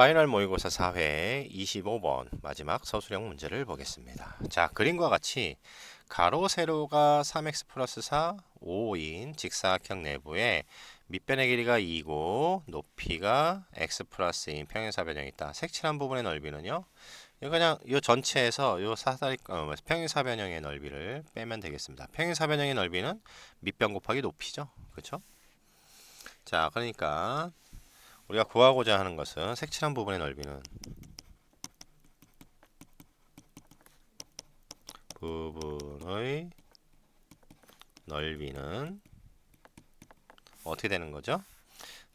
파이널 모의고사 4회 25번 마지막 서술형 문제를 보겠습니다. 자, 그림과 같이 가로 세로가 3x 플러스 4, 5인 직사각형 내부에 밑변의 길이가 2고 높이가 x 플러스인 평행사 변형이 있다. 색칠한 부분의 넓이는요. 그냥 이 전체에서 이 사다리 어, 평행사 변형의 넓이를 빼면 되겠습니다. 평행사 변형의 넓이는 밑변 곱하기 높이죠. 그렇죠? 자, 그러니까 우리가 구하고자 하는 것은 색칠한 부분의 넓이는 부분의 넓이는 어떻게 되는 거죠?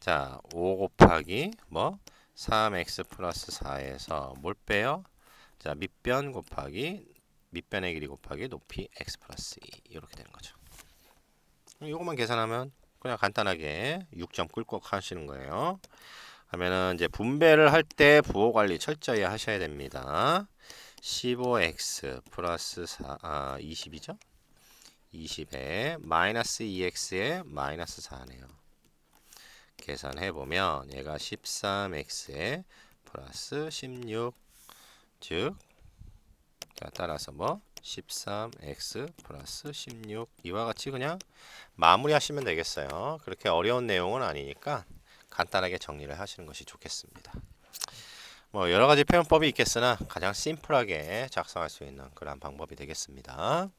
자, 5 곱하기 뭐 3x 플러스 4에서 뭘 빼요? 자, 밑변 곱하기 밑변의 길이 곱하기 높이 x 플러스 2 이렇게 되는 거죠. 이것만 계산하면 그냥 간단하게 6점 끌고 하시는 거예요. 하면은 이제 분배를 할 때 부호 관리 철저히 하셔야 됩니다. 15x 플러스 4, 아, 20이죠? 20에 마이너스 2x에 마이너스 4네요. 계산해 보면 얘가 13x에 플러스 16 즉, 자, 따라서 뭐 13x 플러스 16 이와 같이 그냥 마무리 하시면 되겠어요. 그렇게 어려운 내용은 아니니까 간단하게 정리를 하시는 것이 좋겠습니다. 뭐 여러 가지 표현법이 있겠으나 가장 심플하게 작성할 수 있는 그런 방법이 되겠습니다.